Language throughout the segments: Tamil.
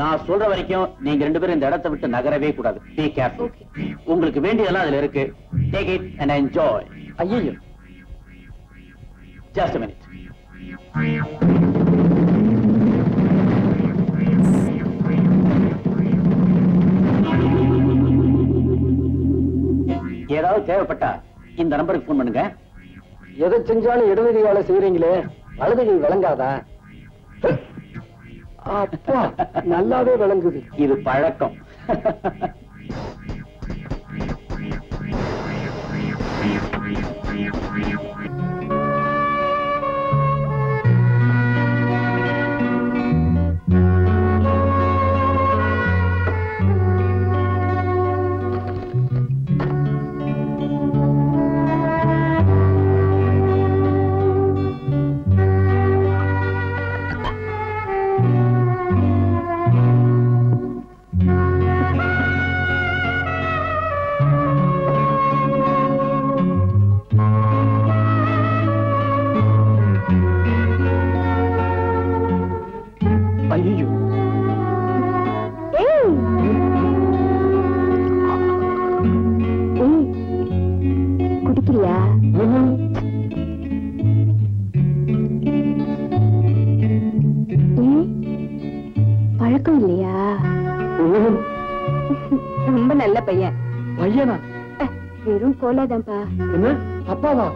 நான் சொல்ற வரைக்கும் நீங்க ரெண்டு பேரும் இந்த இடத்தை விட்டு நகரவே கூடாது. பி கேர்ஃபுல் உங்களுக்கு வேண்டியதெல்லாம் அதுல இருக்கு. டேக் இட் அண்ட் என்ஜாய் ஐயோ ஜஸ்ட் மினிட் ஏதாவது தேவைப்பட்டா இந்த நம்பருக்கு ஃபோன் பண்ணுங்க. எதை செஞ்சாலும் இடதுகையால செய்யறீங்களே வலதுகை விளங்காதா? அப்பா நல்லாவே விளங்குது. இது பழக்கம். ஏய் பழக்கம் இல்லையா? ரொம்ப நல்ல பையன். பையனா? வெறும் கோலாதான்ப்பா. என்ன? அப்பாவா?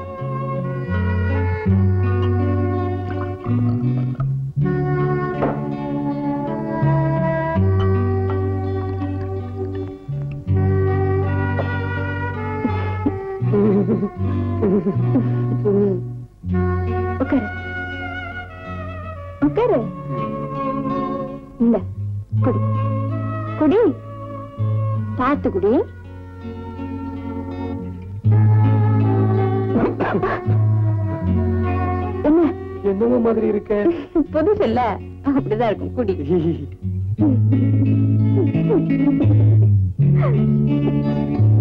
குடி பார்த்து குடி என்ன? என்னமோ மாதிரி இருக்க. புதுசு இல்ல அப்படிதான் இருக்கும் குடி. உனக்கு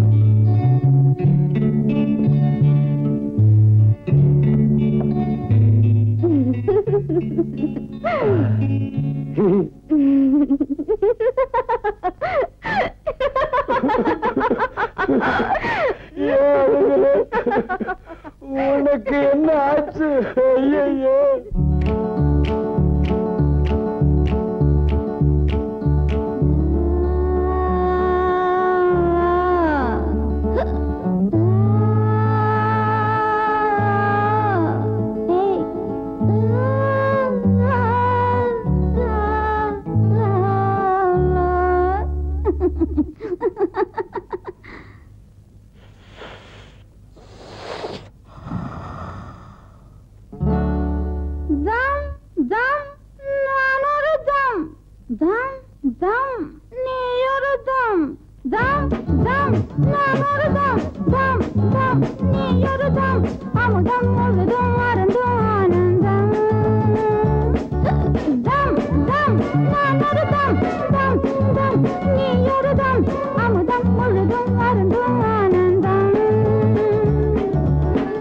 அமுதம் அமுதம் முழுதும் மறந்தும் ஆனந்தம் தம் தம் நானொரு தம் தம் தம் நீயொரு தம் அமுதம் முழுதும் மறந்தும் ஆனந்தம்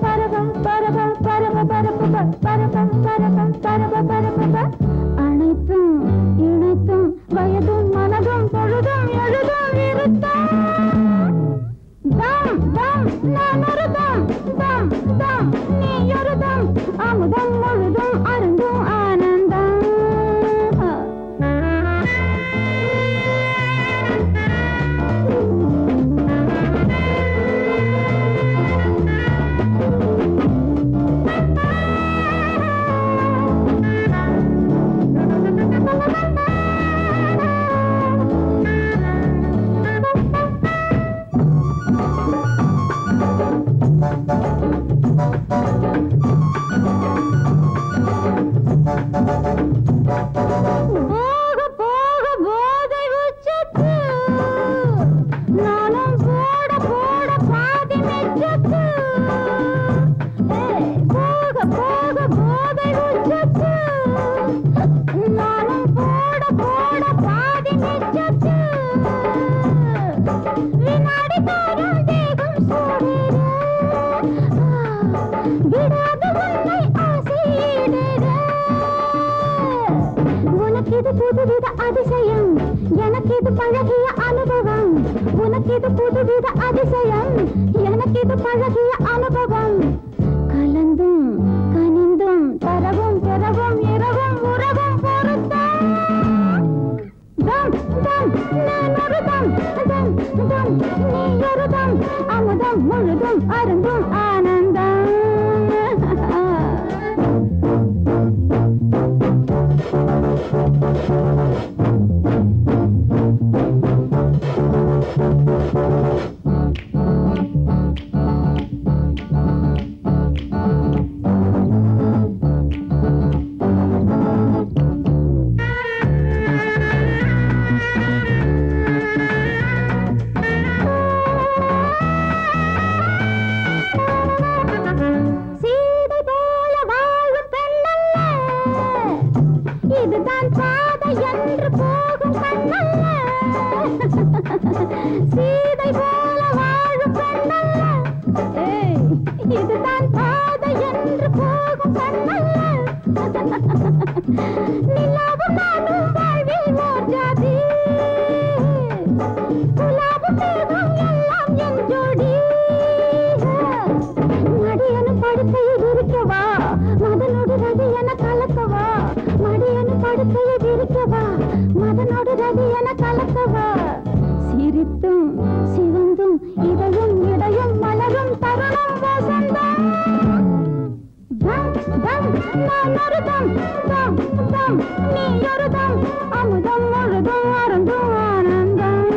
பரவம் பரவம் பரவ பரப்பு பரவம் பரவம் பரவ பரப்பு பழகிய அனுபவம். உனக்கு இது புதுவித அதிசயம். எனக்கு இது பழகிய அனுபவம். கலந்தும் கனிந்தும் தரவும் பெறவும் இரவும் உறவும் பொருத்தம். நான் ஒரு தம். தம் தம் நீ ஒரு தம். அமுதம் முழுதும் அருந்தும் சீதை போல வாழும் பெண்ணல்ல. ஏய், இதுதான் பாதை என்று போகும் கண்ணல்ல தம் தம் நீ ஒரு தம் அமுதம் முழுதும் அருந்தும் ஆனந்தம்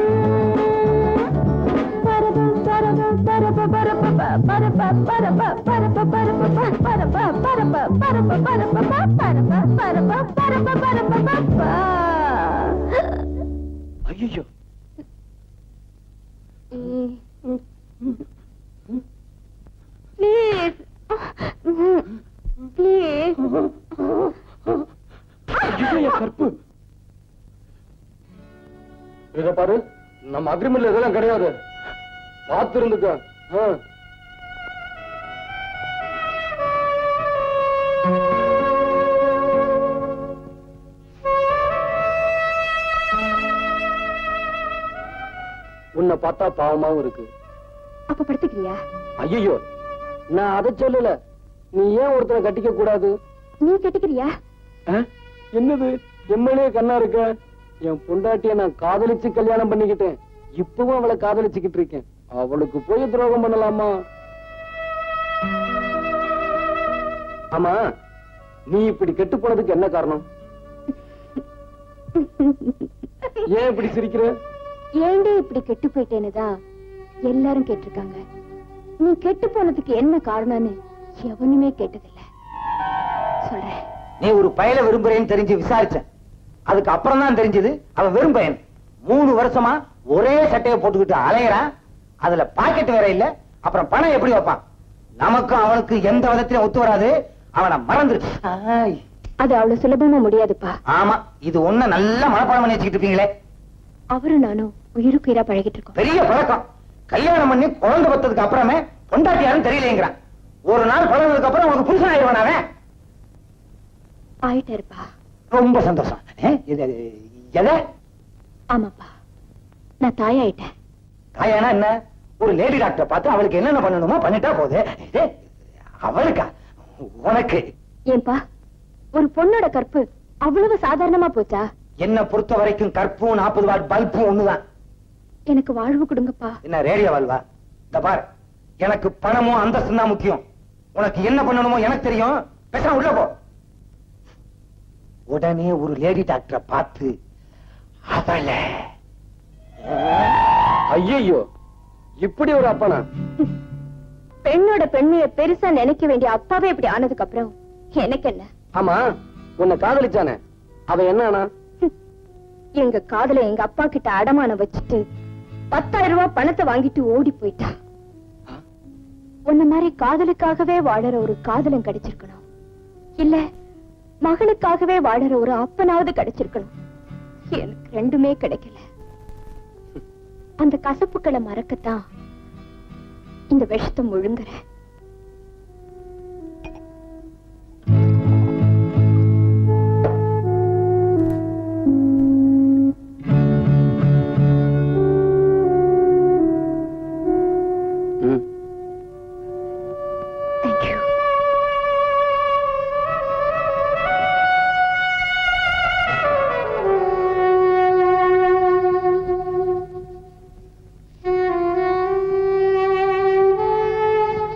பரப பரப பரப பரப பரப பரப பரப பரப பரப பரப பரப பரப பரப பரப பரப பரப பரப ஐயோ ப்ளீஸ் ப்ளீஸ் கற்பு. இத பாரு நம்ம அக்ரிமெண்ட்ல இதெல்லாம் கிடையாது. பார்த்து இருந்துக்க. உன்னை பார்த்தா பாவமாவும் இருக்கு. அப்ப படுத்துக்கிறியா? ஐயோ நான் அதை சொல்லல. நீ ஏன் ஒருத்தரை கட்டிக்க கூடாது? நீ கட்டிக்கிறியா? என்னது? எம்எல்ஏ கண்ணா இருக்க? என் பொண்டாட்டிய நான் காதலிச்சு கல்யாணம் பண்ணிக்கிட்டேன். இப்பவும் அவளை காதலிச்சுக்கிட்டு இருக்கேன். அவளுக்கு போய் துரோகம் பண்ணலாமா? ஆமா நீ இப்படி கெட்டு போனதுக்கு என்ன காரணம்? ஏன் இப்படி சிரிக்கிற? ஏண்டே இப்படி கெட்டு போயிட்டேனுதா எல்லாரும் கேட்டிருக்காங்க. நீ கெட்டு போனதுக்கு என்ன காரணம்னு எவனுமே கேட்டதில்லை. சொல்றேன். நீ ஒரு பயல விரும்புறேன்னு தெரிஞ்சு விசாரிச்சேன். அதுக்கு அப்புறம் தான் தெரிஞ்சது அவன் வெறும் பையன். மூணு வருஷமா ஒரே சட்டையை போட்டுக்கிட்டு அலையறான். அதுல பாக்கெட் வேற இல்ல அப்புறம் பணம் எப்படி வைப்பான்? நமக்கும் அவனுக்கு எந்த விதத்திலும் ஒத்து வராது. அவனை மறந்துரு. அது அவ்வளவு சுலபமா முடியாதுப்பா. ஆமா இது ஒண்ணு நல்ல மனப்பாடம் பண்ணி வச்சுக்கிட்டு இருப்பீங்களே. அவரும் நானும் உயிருக்கு உயிரா பழகிட்டு இருக்கோம். பெரிய பழக்கம். கல்யாணம் பண்ணி குழந்தை பத்ததுக்கு அப்புறமே பொண்டாட்டி யாரும் தெரியலைங்கிறான் ஒரு நாள் பழகுனதுக்கு அப்புறம் உனக்கு புருஷன் ஆயிடுவான் அவன். ஆயிட்டாருப்பா. ரொம்ப சந்தோஷம். எதை? ஆமாப்பா. நான் தாயாயிட்டேன். தாயானா என்ன? ஒரு லேடி டாக்டரை பார்த்து அவளுக்கு என்னென்ன பண்ணணுமோ பண்ணிட்டா போகுது அவளுக்கா? உனக்கு. ஏன்பா ஒரு பொண்ணோட கற்பு அவ்வளவு சாதாரணமா போச்சா? என்ன பொறுத்த வரைக்கும் கற்பும் நாற்பது வாட் பல்பும் ஒண்ணுதான். எனக்கு வாழ்வு கொடுங்கப்பா. என்ன ரேடியோ வாழ்வா? இந்த பார். எனக்கு பணமும் அந்தஸ்தும் தான் முக்கியம். உனக்கு என்ன பண்ணணுமோ எனக்கு தெரியும். பேசாம உள்ள போ. உடனே ஒரு லேடி டாக்டரை பார்த்து அவள. ஐயோ இப்படி ஒரு அப்பனா? பெண்ணோட பெண்மைய பெருசா நினைக்க வேண்டிய அப்பாவே இப்படி ஆனதுக்கு அப்புறம் எனக்கு என்ன ஆமா உன்னை காதலிச்சானே. அவ என்ன எங்க காதல எங்க அப்பா கிட்ட அடமானம் வச்சுட்டு பத்தாயிரம் ரூபாய் பணத்தை வாங்கிட்டு ஓடி போயிட்டா. உன்ன மாதிரி காதலுக்காகவே வாழற ஒரு காதலன் கிடைச்சிருக்கணும். இல்ல மகளுக்காகவே வாழற ஒரு அப்பனாவது கிடைச்சிருக்கணும். எனக்கு ரெண்டுமே கிடைக்கல. அந்த கசப்புக்களை மறக்கத்தான் இந்த விஷத்தை முழுங்குறேன்.